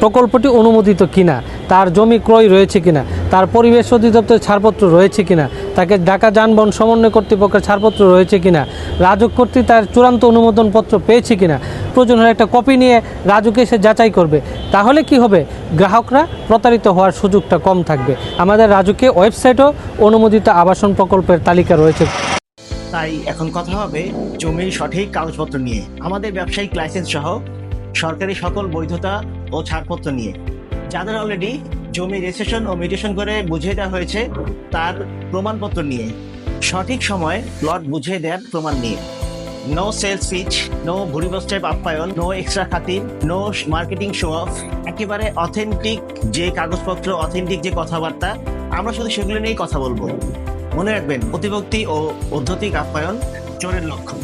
প্রকল্পটি অনুমোদিত কিনা, তার জমি ক্রয় রয়েছে কিনা, তার পরিবেশ অধিদপ্তরের ছাড়পত্র রয়েছে কিনা, তাকে ঢাকা যানবাহন সমন্বয় কর্তৃপক্ষের ছাড়পত্র রয়েছে কিনা, রাজুক কর্তৃক তার চূড়ান্ত অনুমোদনপত্র পেয়েছে কিনা প্রয়োজন হলে একটা কপি নিয়ে রাজুকে এসে যাচাই করবে। তাহলে কি হবে? গ্রাহকরা প্রতারিত হওয়ার সুযোগটা কম থাকবে। আমাদের রাজুকে ওয়েবসাইটও অনুমোদিত আবাসন প্রকল্পের তালিকা রয়েছে। তাই এখন কথা হবে জমির সঠিক কাগজপত্র নিয়ে। আমাদের ব্যবসায়িক লাইসেন্স সহ সরকারি সকল বৈধতা ও ছাড়পত্র নিয়ে। যাদের অলরেডি জমি রেজিস্ট্রেশন ও মিউটেশন করে বুঝিয়ে দেওয়া হয়েছে, তার প্রমাণপত্র নিয়ে। সঠিক সময় প্লট বুঝিয়ে দেওয়ার প্রমাণ নিয়ে। নো সেলস পিচ নো ভুরিবস টাইপ আপ্যায়ন নো এক্সট্রা খাতির নো মার্কেটিং শো অফ একেবারে অথেন্টিক যে কাগজপত্র অথেন্টিক যে কথাবার্তা, আমরা শুধু সেগুলো নিয়েই কথা বলব। মনে রাখবেন প্রতিভক্তি ও পদ্ধতিক আপ্যায়ন চোরের লক্ষণ।